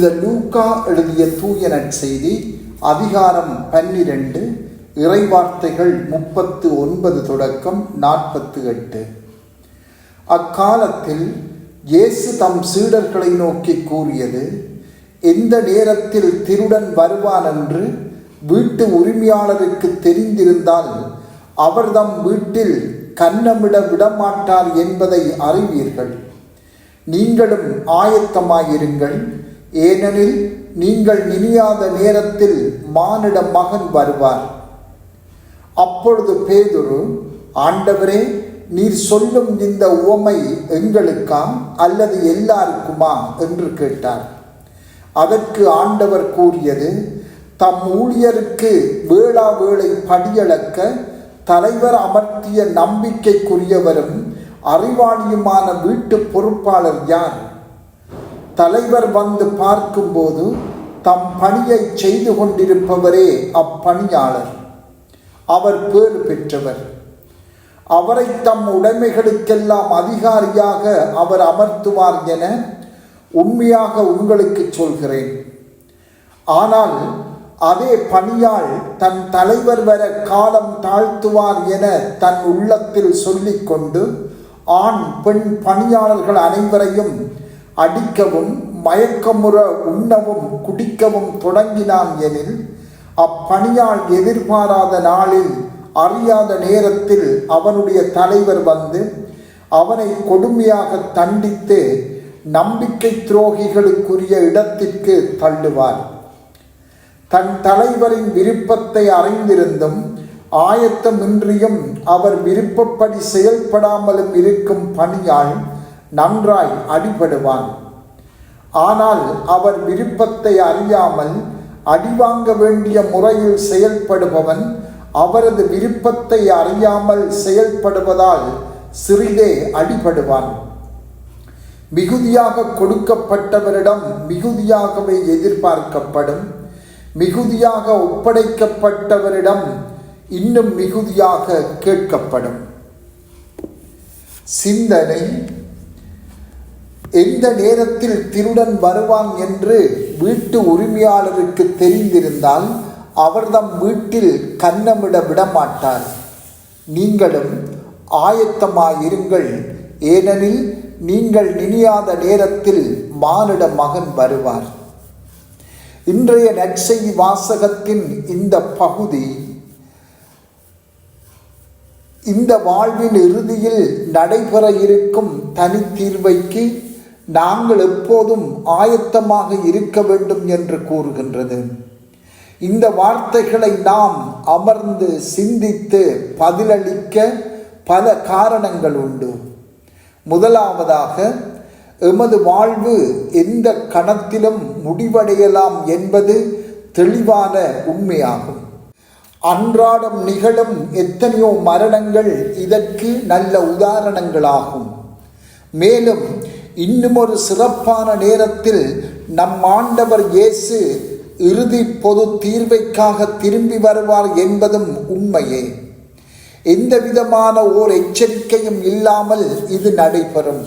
புனித லூக்கா எழுதிய தூய நற்செய்தி அதிகாரம் பன்னிரண்டு இறைவார்த்தைகள் முப்பத்து ஒன்பது தொடக்கம் நாற்பத்து எட்டு. அக்காலத்தில் இயேசு தம் சீடர்களை நோக்கி கூறியது எந்த நேரத்தில் திருடன் வருவான் என்று வீட்டு உரிமையாளருக்கு தெரிந்திருந்தால் அவர் தம் வீட்டில் கன்னமிட விடமாட்டார் என்பதை அறிவீர்கள். நீங்களும் ஆயத்தமாயிருங்கள். ஏனெனில் நீங்கள் நினையாத நேரத்தில் மானிட மகன் வருவார். அப்பொழுது பேதுரு ஆண்டவரே நீர் சொல்லும் இந்த உவமை எங்களுக்கா அல்லது எல்லாருக்குமா? என்று கேட்டார். அதற்கு ஆண்டவர் கூறியது தம் ஊழியருக்கு வேளா வேளை படியளக்க தலைவர் அமர்த்திய நம்பிக்கைக்குரியவரும் அறிவாளியுமான வீட்டு பொறுப்பாளர் யார்? தலைவர் வந்து பார்க்கும்போது தம் பணியை செய்து கொண்டிருப்பவரே அப்பணியாளர். அவர் பேறு பெற்றவர். அவரை தம் உடைமைகளுக்கெல்லாம் அதிகாரியாக அவர் அமர்த்துவார் என உண்மையாக உங்களுக்கு சொல்கிறேன். ஆனால் அதே பணியாள் தன் தலைவர் வர காலம் தாழ்த்துவார் என தன் உள்ளத்தில் சொல்லிக்கொண்டு ஆண் பெண் பணியாளர்கள் அனைவரையும் அடிக்கவும் மயக்கமுற உண்ணவும் குடிக்கவும் தொடங்கினான் எனில் அப்பணியால் எதிர்பாராத நாளில் அறியாத நேரத்தில் அவனுடைய தலைவர் வந்து அவனை கொடுமையாக தண்டித்து நம்பிக்கை துரோகிகளுக்குரிய இடத்திற்கு தள்ளுவார். தன் தலைவரின் விருப்பத்தை அறிந்திருந்தும் ஆயத்தமின்றியும் அவர் விருப்பப்படி செயல்படாமலும் இருக்கும் பணியால் நன்றாய் அடிபடுவான். ஆனால் அவர் விருப்பத்தை அறியாமல் அடிவாங்க வேண்டிய முறையில் செயல்படுபவன் அவரது விருப்பத்தை அறியாமல் செயல்படுவதால் சிறிதே அடிபடுவான். மிகுதியாக கொடுக்கப்பட்டவரிடம் மிகுதியாகவே எதிர்பார்க்கப்படும். மிகுதியாக ஒப்படைக்கப்பட்டவரிடம் இன்னும் மிகுதியாக கேட்கப்படும். சிந்தனை எந்த நேரத்தில் திருடன் வருவான் என்று வீட்டு உரிமையாளருக்கு தெரிந்திருந்தால் அவர்தம் வீட்டில் கன்னமிட விடமாட்டார். நீங்களும் ஆயத்தமாயிருங்கள். ஏனெனில் நீங்கள் நினையாத நேரத்தில் மானிட மகன் வருவார். இன்றைய நற்செய்தி வாசகத்தின் இந்த பகுதி இந்த வாழ்வின் இறுதியில் நடைபெற இருக்கும் தனி தீர்வைக்கு நாங்கள் எப்போதும் ஆயத்தமாக இருக்க வேண்டும் என்று கூறுகின்றது. இந்த வார்த்தைகளை நாம் அமர்ந்து சிந்தித்து பதிலளிக்க பல காரணங்கள் உண்டு. முதலாவதாக எமது வாழ்வு எந்த கணத்திலும் முடிவடையலாம் என்பது தெளிவான உண்மையாகும். அன்றாடம் நிகழும் எத்தனையோ மரணங்கள் இதற்கு நல்ல உதாரணங்களாகும். மேலும் இன்னும் ஒரு சிறப்பான நேரத்தில் நம் ஆண்டவர் இயேசு இறுதி பொது தீர்வைக்காக திரும்பி வருவார் என்பதும் உண்மையே. எந்த விதமான ஓர் எச்சரிக்கையும் இல்லாமல் இது நடைபெறும்.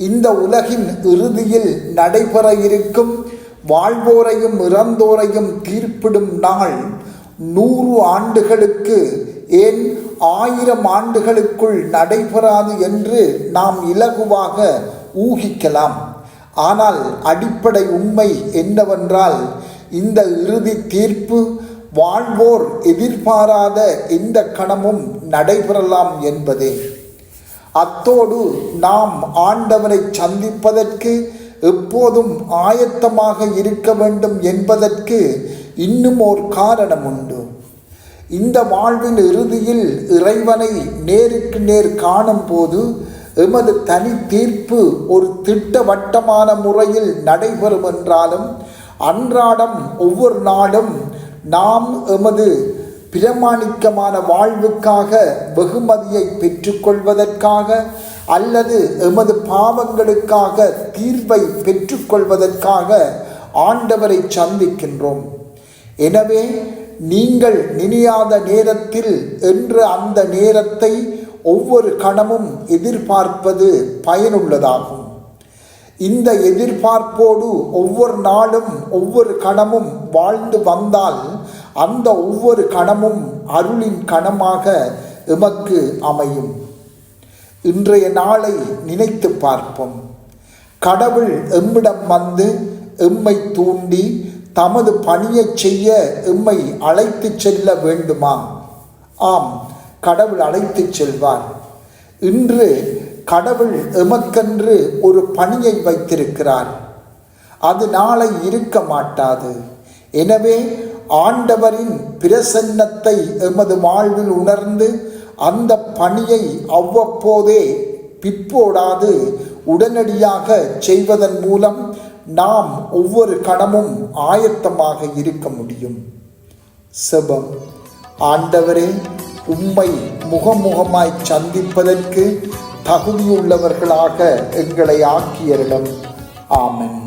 இந்த உலகின் இறுதியில் நடைபெற இருக்கும் வாழ்வோரையும் இறந்தோரையும் தீர்ப்பிடும் நாள் நூறு ஆண்டுகளுக்கு ஏன் ஆயிரம் ஆண்டுகளுக்குள் நடைபெறாது என்று நாம் இலகுவாக ஊகிக்கலாம். ஆனால் அடிப்படை உண்மை என்னவென்றால் இந்த இறுதி தீர்ப்பு வாழ்வோர் எதிர்பாராத எந்த கணமும் நடைபெறலாம் என்பதே. அத்தோடு நாம் ஆண்டவனை சந்திப்பதற்கு எப்போதும் ஆயத்தமாக இருக்க வேண்டும் என்பதற்கு இன்னும் ஒரு காரணம் உண்டு இந்த வாழ்வின் இறுதியில் இறைவனை நேருக்கு நேர் காணும் போது எமது தனி தீர்ப்பு ஒரு திட்டவட்டமான முறையில் நடைபெறும் என்றாலும் அன்றாடம் ஒவ்வொரு நாளும் நாம் எமது பிரமாணிக்கமான வாழ்வுக்காக வெகுமதியை பெற்றுக்கொள்வதற்காக அல்லது எமது பாவங்களுக்காக தீர்வை பெற்றுக்கொள்வதற்காக ஆண்டவரை சந்திக்கின்றோம். எனவே நீங்கள் நினையாத நேரத்தில் என்று அந்த நேரத்தை ஒவ்வொரு கணமும் எதிர்பார்ப்பது பயனுள்ளதாகும். இந்த எதிர்பார்ப்போடு ஒவ்வொரு நாளும் ஒவ்வொரு கணமும் வாழ்ந்து வந்தால் அந்த ஒவ்வொரு கணமும் அருளின் கணமாக எமக்கு அமையும். இன்றைய நாளை நினைத்து பார்ப்போம். கடவுள் எம்மிடம் வந்து எம்மை தூண்டி தமது பணியைச் செய்ய எம்மை அழைத்துச் செல்ல வேண்டுமா? ஆம் கடவுள் அழைத்துச் செல்வார். இன்று கடவுள் எமக்கென்று ஒரு பணியை வைத்திருக்கிறார். அது நாளை இருக்க மாட்டாது. எனவே ஆண்டவரின் பிரசன்னத்தை எமது வாழ்வில் உணர்ந்து அந்த பணியை அவ்வப்போதே பிற்போடாது உடனடியாக செய்வதன் மூலம் நாம் ஒவ்வொரு கணமும் ஆயத்தமாக இருக்க முடியும். செபம். ஆண்டவரே உம்மை முகமுகமாய் சந்திப்பதற்கு தகுதியுள்ளவர்களாக எங்களை ஆக்கியரிடம் ஆமன்.